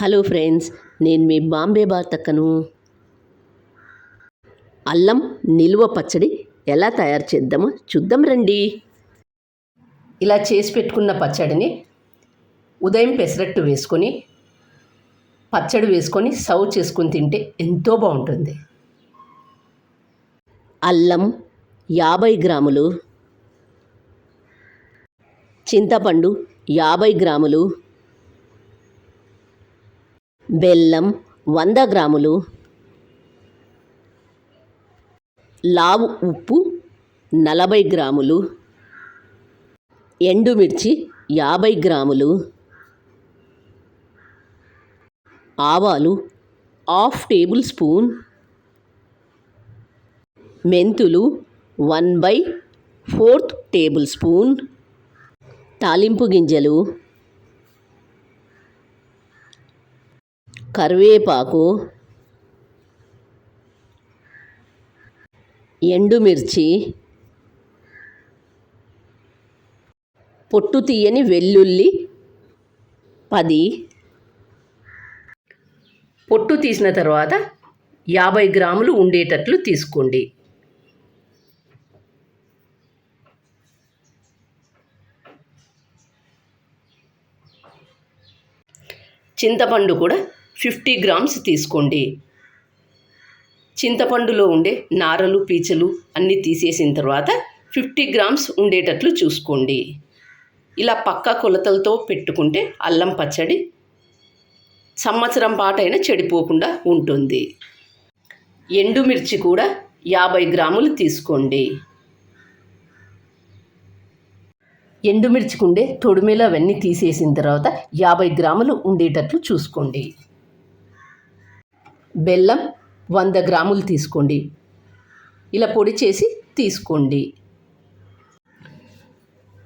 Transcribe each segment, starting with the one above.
Hello friends నేను మీ బాంబే బార్తక్కను అల్లం నిల్వ పచ్చడి ఎలా తయారు చేద్దామో చూద్దాం రండి. ఇలా చేసి పెట్టుకున్న పచ్చడిని ఉదయం పెసరట్టు వేసుకొని పచ్చడి వేసుకొని సర్వ్ చేసుకొని తింటే ఎంతో బాగుంటుంది. అల్లం యాభై గ్రాములు చింతపండు యాభై గ్రాములు బెల్లం వంద గ్రాములు. లావు ఉప్పు నలభై గ్రాములు. ఎండుమిర్చి యాభై గ్రాములు. ఆవాలు హాఫ్ టేబుల్ స్పూన్. మెంతులు one by fourth tablespoon. తాలింపు గింజలు కరివేపాకు ఎండుమిర్చి పొట్టు తీయని వెల్లుల్లి పది. పొట్టు తీసిన తర్వాత యాభై గ్రాములు ఉండేటట్లు తీసుకోండి. చింతపండు కూడా ఫిఫ్టీ గ్రామ్స్ తీసుకోండి. చింతపండులో ఉండే నారలు పీచలు అన్నీ తీసేసిన తర్వాత ఫిఫ్టీ గ్రామ్స్ ఉండేటట్లు చూసుకోండి. ఇలా పక్క కొలతలతో పెట్టుకుంటే అల్లం పచ్చడి సంవత్సరం పాటైనా చెడిపోకుండా ఉంటుంది. ఎండుమిర్చి కూడా యాభై గ్రాములు తీసుకోండి. ఎండుమిర్చికి ఉండే తొడిమెలు అవన్నీ తీసేసిన తర్వాత యాభై గ్రాములు ఉండేటట్లు చూసుకోండి. బెల్లం వంద గ్రాములు తీసుకోండి. ఇలా పొడి చేసి తీసుకోండి.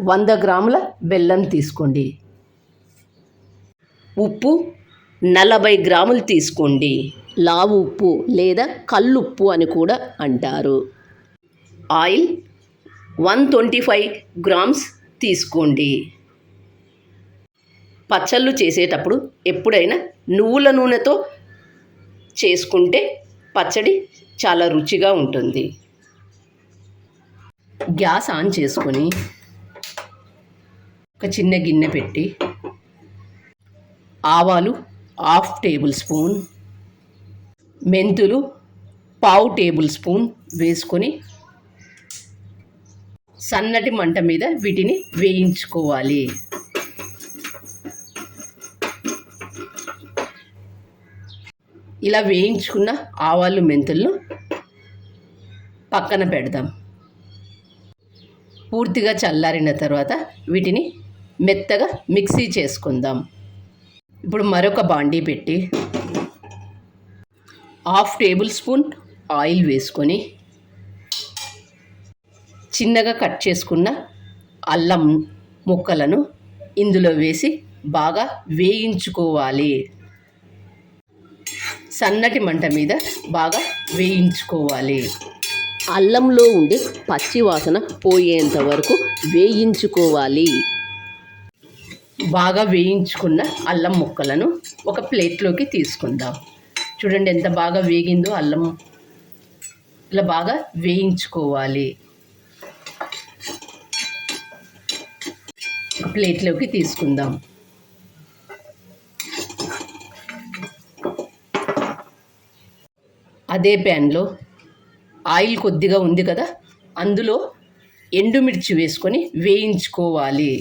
వంద గ్రాముల బెల్లం తీసుకోండి. ఉప్పు నలభై గ్రాములు తీసుకోండి. లావు ఉప్పు లేదా కల్లుప్పు అని కూడా అంటారు. Oil one twenty five grams తీసుకోండి. పచ్చళ్ళు చేసేటప్పుడు ఎప్పుడైనా నువ్వుల నూనెతో చేసుకుంటే పచ్చడి చాలా రుచిగా ఉంటుంది. గ్యాస్ ఆన్ చేసుకొని ఒక చిన్న గిన్నె పెట్టి ఆవాలు హాఫ్ టేబుల్ స్పూన్ మెంతులు పావు టేబుల్ స్పూన్ వేసుకొని సన్నటి మంట మీద వీటిని వేయించుకోవాలి. ఇలా వేయించుకున్న ఆవాలు మెంతులను పక్కన పెడదాం. పూర్తిగా చల్లారిన తర్వాత వీటిని మెత్తగా మిక్సీ చేసుకుందాం. ఇప్పుడు మరొక బాండీ పెట్టి హాఫ్ టేబుల్ స్పూన్ ఆయిల్ వేసుకొని చిన్నగా కట్ చేసుకున్న అల్లం ముక్కలను ఇందులో వేసి బాగా వేయించుకోవాలి. సన్నటి మంట మీద బాగా వేయించుకోవాలి. అల్లంలో ఉండే పచ్చి వాసన పోయేంత వరకు వేయించుకోవాలి. బాగా వేయించుకున్న అల్లం ముక్కలను ఒక ప్లేట్లోకి తీసుకుందాం. చూడండి ఎంత బాగా వేగిందో అల్లం ఇలా బాగా వేయించుకోవాలి. ప్లేట్లోకి తీసుకుందాం. అదే ప్యాన్లో ఆయిల్ కొద్దిగా ఉంది కదా అందులో ఎండుమిర్చి వేసుకొని వేయించుకోవాలి.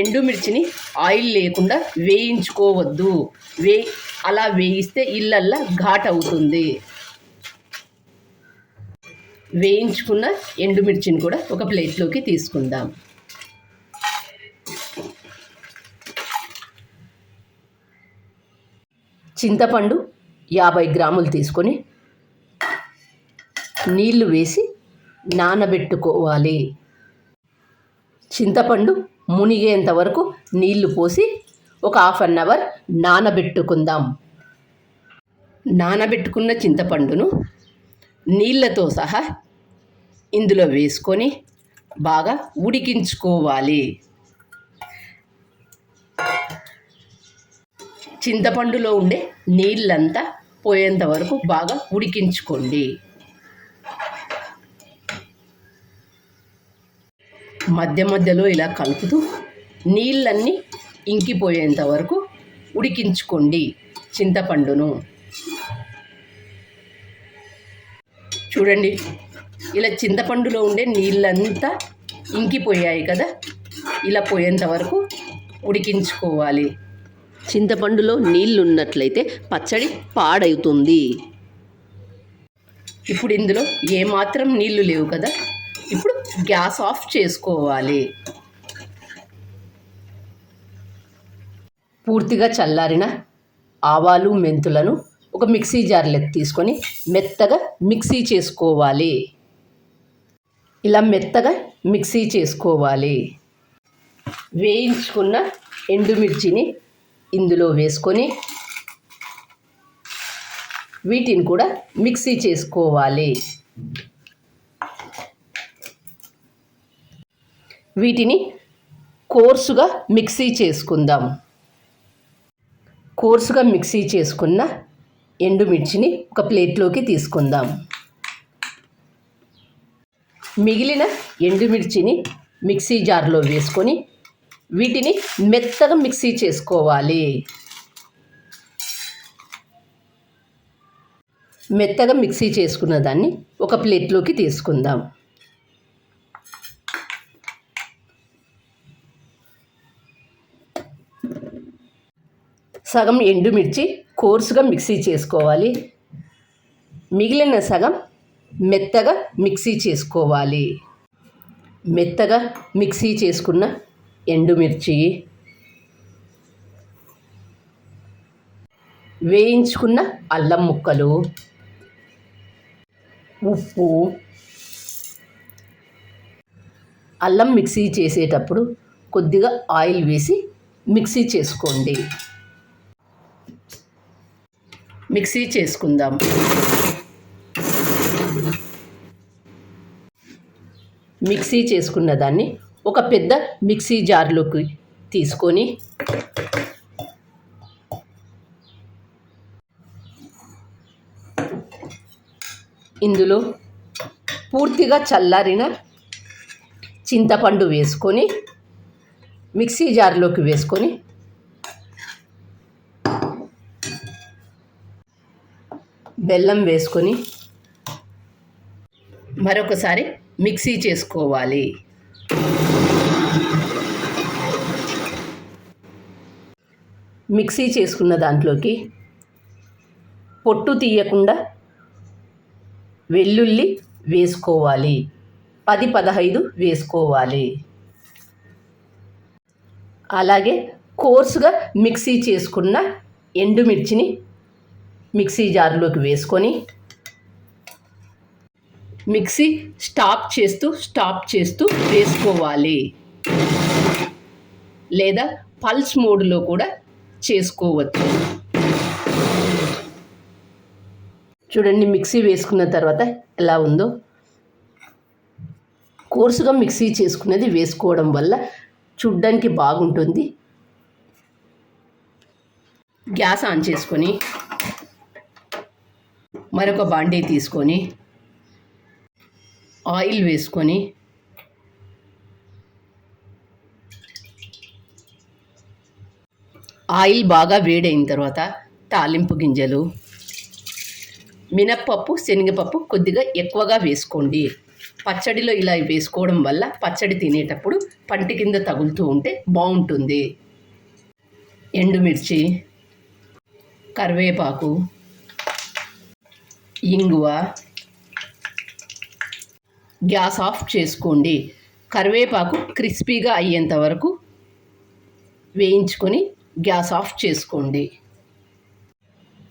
ఎండుమిర్చిని ఆయిల్ లేకుండా వేయించుకోవద్దు. వే అలా వేయిస్తే ఇళ్ళల్లా ఘాట్ అవుతుంది. వేయించుకున్న ఎండుమిర్చిని కూడా ఒక ప్లేట్లోకి తీసుకుందాం. చింతపండు యాభై గ్రాములు తీసుకొని నీళ్ళు వేసి నానబెట్టుకోవాలి. చింతపండు మునిగేంత వరకు నీళ్ళు పోసి ఒక హాఫ్ అన్ అవర్ నానబెట్టుకుందాం. నానబెట్టుకున్న చింతపండును నీళ్ళతో సహా ఇందులో వేసుకొని బాగా ఉడికించుకోవాలి. చింతపండులో ఉండే నీళ్ళంతా పోయేంత వరకు బాగా ఉడికించుకోండి. మధ్య మధ్యలో ఇలా కలుపుతూ నీళ్ళన్నీ ఇంకిపోయేంత వరకు ఉడికించుకోండి చింతపండును. చూడండి ఇలా చింతపండులో ఉండే నీళ్ళంతా ఇంకిపోయాయి కదా ఇలా పోయేంత వరకు ఉడికించుకోవాలి. చింతపండులో నీళ్ళు ఉన్నట్లయితే పచ్చడి పాడవుతుంది. ఇప్పుడు ఇందులో ఏమాత్రం నీళ్ళు లేవు కదా ఇప్పుడు గ్యాస్ ఆఫ్ చేసుకోవాలి. పూర్తిగా చల్లారిన ఆవాలు మెంతులను ఒక మిక్సీ జార్లోకి తీసుకొని మెత్తగా మిక్సీ చేసుకోవాలి. ఇలా మెత్తగా మిక్సీ చేసుకోవాలి. వేయించుకున్న ఎండుమిర్చిని ఇందులో వేసుకొని వీటిని కూడా మిక్సీ చేసుకోవాలి. వీటిని కోర్సుగా మిక్సీ చేసుకుందాం. కోర్సుగా మిక్సీ చేసుకున్న ఎండుమిర్చిని ఒక ప్లేట్లోకి తీసుకుందాం. మిగిలిన ఎండుమిర్చిని మిక్సీ జార్లో వేసుకొని వీటిని మెత్తగా మిక్సీ చేసుకోవాలి. మెత్తగా మిక్సీ చేసుకున్న దాన్ని ఒక ప్లేట్లోకి తీసుకుందాం. సగం ఎండుమిర్చి కోర్సుగా మిక్సీ చేసుకోవాలి. మిగిలిన సగం మెత్తగా మిక్సీ చేసుకోవాలి. మెత్తగా మిక్సీ చేసుకున్న ఎండుమిర్చి వేయించుకున్న అల్లం ముక్కలు ఉప్పు అల్లం మిక్సీ చేసేటప్పుడు కొద్దిగా ఆయిల్ వేసి మిక్సీ చేసుకోండి. మిక్సీ చేసుకుందాం. మిక్సీ చేసుకున్న దాన్ని ఒక పెద్ద మిక్సీ జార్లోకి తీసుకొని ఇందులో పూర్తిగా చల్లారిన చింతపండు వేసుకొని మిక్సీ జార్లోకి వేసుకొని బెల్లం వేసుకొని మరొకసారి మిక్సీ చేసుకోవాలి. మిక్సీ చేసుకున్న దాంట్లోకి పొట్టు తీయకుండా వెల్లుల్లి వేసుకోవాలి. పది పదహైదు వేసుకోవాలి. అలాగే కోర్సుగా మిక్సీ చేసుకున్న ఎండుమిర్చిని మిక్సీ జార్లోకి వేసుకొని మిక్సీ స్టాప్ చేస్తూ స్టాప్ చేస్తూ వేసుకోవాలి. లేదా పల్స్ మోడ్లో కూడా చేసుకోవచ్చు. చూడండి మిక్సీ వేసుకున్న తర్వాత ఎలా ఉందో. కోర్సుగా మిక్సీ చేసుకునేది వేసుకోవడం వల్ల చూడ్డానికి బాగుంటుంది. గ్యాస్ ఆన్ చేసుకొని మరొక బాండీ తీసుకొని ఆయిల్ వేసుకొని ఆయిల్ బాగా వేడైన తర్వాత తాలింపు గింజలు మినప్పప్పు శనగపప్పు కొద్దిగా ఎక్కువగా వేసుకోండి. పచ్చడిలో ఇలా వేసుకోవడం వల్ల పచ్చడి తినేటప్పుడు పంటి కింద తగులుతూ ఉంటే బాగుంటుంది. ఎండుమిర్చి కరివేపాకు ఇంగువ గ్యాస్ ఆఫ్ చేసుకోండి. కరివేపాకు క్రిస్పీగా అయ్యేంత వరకు వేయించుకొని గ్యాస్ ఆఫ్ చేసుకోండి.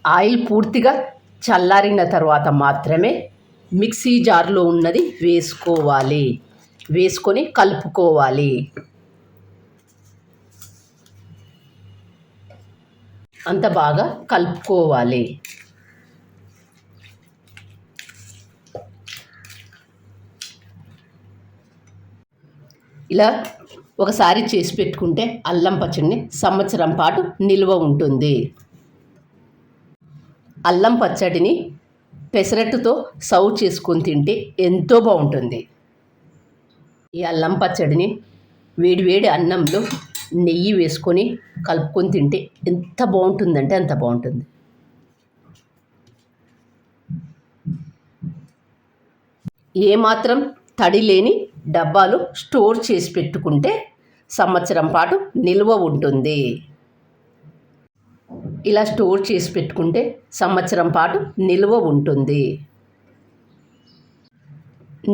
ఆయిల్ పూర్తిగా చల్లారిన తర్వాత మాత్రమే మిక్సీ జార్లో ఉన్నది వేసుకోవాలి. వేసుకొని కలుపుకోవాలి. అంత బాగా కలుపుకోవాలి. ఇలా ఒకసారి చేసి పెట్టుకుంటే అల్లం పచ్చడిని సంవత్సరం పాటు నిల్వ ఉంటుంది. అల్లం పచ్చడిని పెసరట్టుతో సర్వ్ చేసుకొని తింటే ఎంతో బాగుంటుంది. ఈ అల్లం పచ్చడిని వేడివేడి అన్నంలో నెయ్యి వేసుకొని కలుపుకొని తింటే ఎంత బాగుంటుందంటే అంత బాగుంటుంది. ఏమాత్రం తడి లేని డబ్బాలు స్టోర్ చేసి పెట్టుకుంటే సంవత్సరం పాటు నిల్వ ఉంటుంది. ఇలా స్టోర్ చేసి పెట్టుకుంటే సంవత్సరం పాటు నిల్వ ఉంటుంది.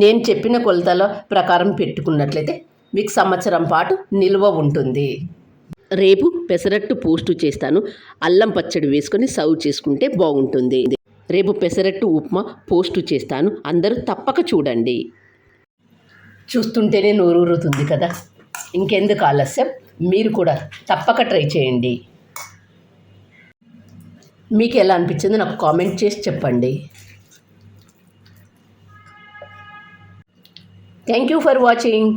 నేను చెప్పిన కొలతల ప్రకారం పెట్టుకున్నట్లయితే మీకు సంవత్సరం పాటు నిల్వ ఉంటుంది. రేపు పెసరట్టు పోస్టు చేస్తాను. అల్లం పచ్చడి వేసుకొని సర్వ్ చేసుకుంటే బాగుంటుంది. రేపు పెసరట్టు ఉప్మా పోస్టు చేస్తాను. అందరూ తప్పక చూడండి. చూస్తుంటేనే నోరూరుతుంది కదా. ఇంకెందుకు ఆలస్యం? మీరు కూడా తప్పక ట్రై చేయండి. మీకు ఎలా అనిపించిందో నాకు కామెంట్ చేసి చెప్పండి. Thank you for watching.